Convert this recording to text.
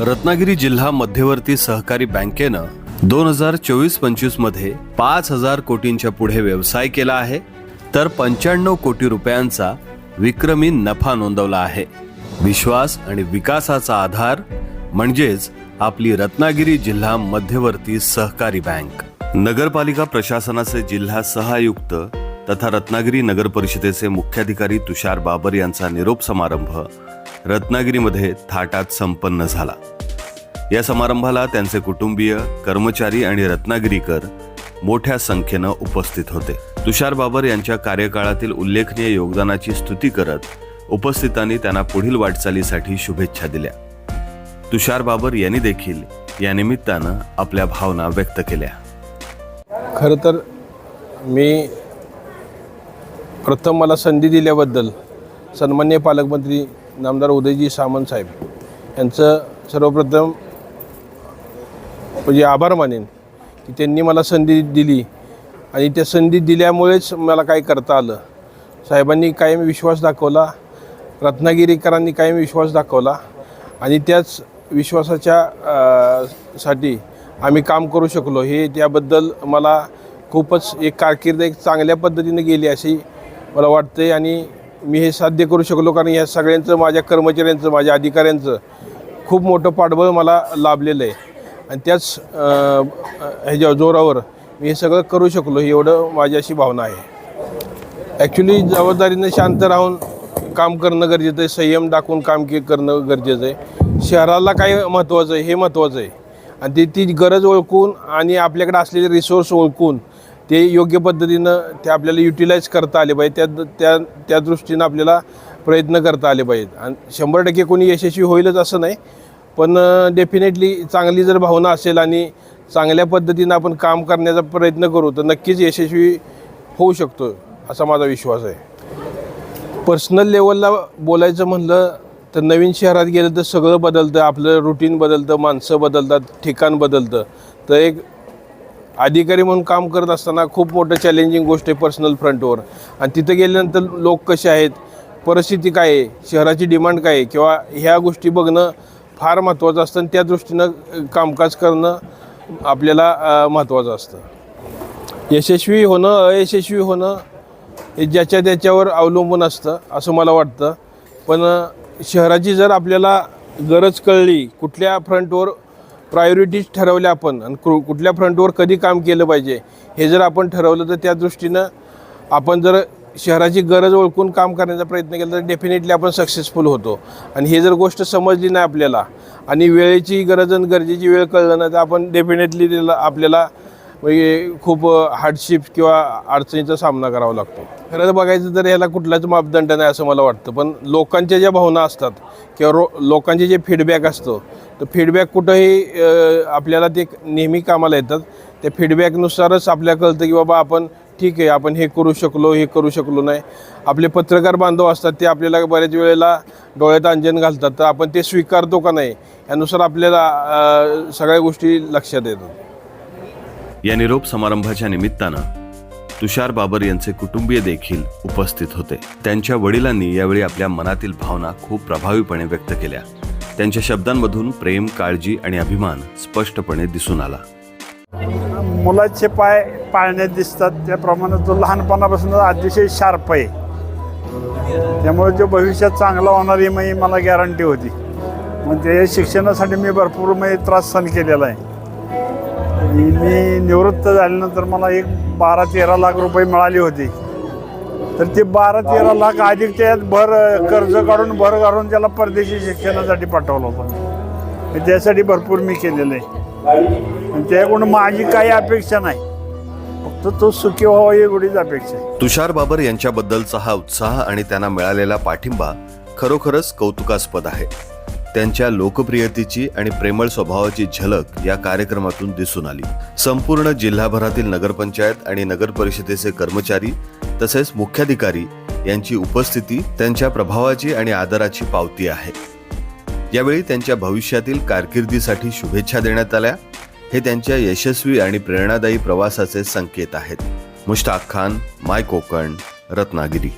रत्नागिरी जिल्हा मध्यवर्ती सहकारी बँकेनं दोन हजार चोवीस पंचवीसमध्ये पाच हजार कोटींच्या पुढे व्यवसाय केला आहे तर पंच्याण्णव कोटी रुपयांचा विक्रमी नफा नोंदवला आहे. विश्वास आणि विकासाचा आधार म्हणजेच आपली रत्नागिरी जिल्हा मध्यवर्ती सहकारी बँक. नगरपालिका प्रशासनाचे जिल्हा सहायुक्त तथा रत्नागिरी नगर परिषदेचे मुख्याधिकारी तुषार बाबर यांचा निरोप समारंभ रत्नागिरीमध्ये थाटात संपन्न झाला. या समारंभाला त्यांचे कुटुंबीय कर्मचारी आणि रत्नागिरीकर मोठ्या संख्येनं उपस्थित होते. तुषार बाबर यांच्या कार्यकाळातील उल्लेखनीय योगदानाची स्तुती करत उपस्थितांनी त्यांना पुढील वाटचालीसाठी शुभेच्छा दिल्या. तुषार बाबर यांनी देखील या निमित्तानं आपल्या भावना व्यक्त केल्या. खरं तर मी प्रथम मला संधी दिल्याबद्दल सन्मान्य पालकमंत्री नामदार उदयजी सामंत साहेब यांचं सर्वप्रथम म्हणजे आभार मानेन की त्यांनी मला संधी दिली. आणि त्या संधी दिल्यामुळेच मला काय करता आलं. साहेबांनी कायम विश्वास दाखवला रत्नागिरीकरांनी कायम विश्वास दाखवला आणि त्याच विश्वासाच्या साठी आम्ही काम करू शकलो. हे त्याबद्दल मला खूपच एक कारकीर्द एक चांगल्या पद्धतीने गेली अशी मला वाटते आणि मी हे साध्य करू शकलो कारण ह्या सगळ्यांचं माझ्या कर्मचाऱ्यांचं माझ्या अधिकाऱ्यांचं खूप मोठं पाठबळ मला लाभलेलं आहे. आणि त्याच ह्याच्या जोरावर मी हे सगळं करू शकलो ही एवढं माझी अशी भावना आहे. ॲक्च्युली जबाबदारीनं शांत राहून काम करणं गरजेचं आहे संयम दाखवून काम के करणं गरजेचं आहे. शहराला काय महत्त्वाचं आहे हे महत्त्वाचं आहे. आणि ती ती गरज ओळखून आणि आपल्याकडे असलेले रिसोर्स ओळखून ते योग्य पद्धतीनं ते आपल्याला युटिलाइज करता आले पाहिजे. त्या त्या त्या दृष्टीनं आपल्याला प्रयत्न करता आले पाहिजेत. आणि शंभर टक्के कोणी यशस्वी होईलच असं नाही. पण डेफिनेटली चांगली जर भावना असेल आणि चांगल्या पद्धतीनं आपण काम करण्याचा प्रयत्न करू तर नक्कीच यशस्वी होऊ शकतो असा माझा विश्वास आहे. पर्सनल लेवलला बोलायचं म्हणलं तर नवीन शहरात गेलं तर सगळं बदलतं. आपलं रुटीन बदलतं माणसं बदलतात ठिकाण बदलतं. तर एक अधिकारी म्हणून काम करत असताना खूप मोठं चॅलेंजिंग गोष्ट आहे पर्सनल फ्रंटवर आणि तिथं गेल्यानंतर लोक कसे आहेत? परिस्थिती काय आहे? शहराची डिमांड काय आहे? किंवा ह्या गोष्टी बघणं फार महत्त्वाचं असतं आणि त्या दृष्टीनं कामकाज करणं आपल्याला महत्त्वाचं असतं. यशस्वी होणं अयशस्वी होणं हे ज्याच्या त्याच्यावर अवलंबून असतं असं मला वाटतं. पण शहराची जर आपल्याला गरज कळली कुठल्या फ्रंटवर प्रायोरिटीज ठरवल्या आपण आणि कु कुठल्या फ्रंटवर कधी काम केलं पाहिजे हे जर आपण ठरवलं तर त्या दृष्टीनं आपण जर शहराची गरज ओळखून काम करण्याचा प्रयत्न केला तर डेफिनेटली आपण सक्सेसफुल होतो. आणि हे जर गोष्ट समजली नाही आपल्याला आणि वेळेची गरज आणि गरजेची वेळ कळलं नाही तर आपण डेफिनेटली आपल्याला म्हणजे खूप हार्डशिप किंवा अडचणीचा सामना करावा लागतो. खरं तर बघायचं तर याला कुठलाच मापदंड नाही असं मला वाटतं. पण लोकांच्या ज्या भावना असतात किंवा रो लोकांचे जे फीडबॅक असतो तर फीडबॅक कुठंही आपल्याला ते नेहमी कामाला येतात. त्या फीडबॅकनुसारच आपल्याला कळतं की बाबा आपण ठीक आहे आपण हे करू शकलो हे करू शकलो नाही. आपले पत्रकार बांधव असतात ते आपल्याला बऱ्याच वेळेला डोळ्यात अंजन घालतात. तर आपण ते स्वीकारतो का नाही यानुसार आपल्याला सगळ्या गोष्टी लक्षात येतात. या निरोप समारंभाच्या निमित्तानं तुषार बाबर यांचे कुटुंबीय देखील उपस्थित होते. त्यांच्या वडिलांनी यावेळी आपल्या मनातील भावना खूप प्रभावीपणे व्यक्त केल्या. त्यांच्या शब्दांमधून प्रेम काळजी आणि अभिमान स्पष्टपणे दिसून आला. मुलाचे पाय पाळण्यात दिसतात. त्याप्रमाणे तो लहानपणापासून अतिशय शार्प आहे. त्यामुळे जो भविष्यात चांगला होणार ही मला गॅरंटी होती. म्हणजे शिक्षणासाठी मी भरपूर म्हणजे त्रास सहन केलेला आहे. आणि मी निवृत्त झाल्यानंतर मला एक बारा तेरा लाख रुपये मिळाली होती. तर ते बारा तेरा लाख अधिक त्यात भर कर्ज काढून भर काढून त्याला परदेशी शिक्षणासाठी पाठवलं होतं त्यासाठी भरपूर मी केलेलं आहे. आणि त्याकडून माझी काही अपेक्षा नाही. फक्त तो सुखी व्हावा एवढीच अपेक्षा आहे. तुषार बाबर यांच्याबद्दलचा हा उत्साह आणि त्यांना मिळालेला पाठिंबा खरोखरच कौतुकास्पद आहे. त्यांच्या लोकप्रियतेची आणि प्रेमळ स्वभावाची झलक या कार्यक्रमातून दिसून आली. संपूर्ण जिल्हाभरातील नगरपंचायत आणि नगर परिषदेचे कर्मचारी तसेच मुख्याधिकारी यांची उपस्थिती त्यांच्या प्रभावाची आणि आदराची पावती आहे. यावेळी त्यांच्या भविष्यातील कारकिर्दीसाठी शुभेच्छा देण्यात आल्या. हे त्यांच्या यशस्वी आणि प्रेरणादायी प्रवासाचे संकेत आहेत. मुश्ताक खान माय कोकण रत्नागिरी.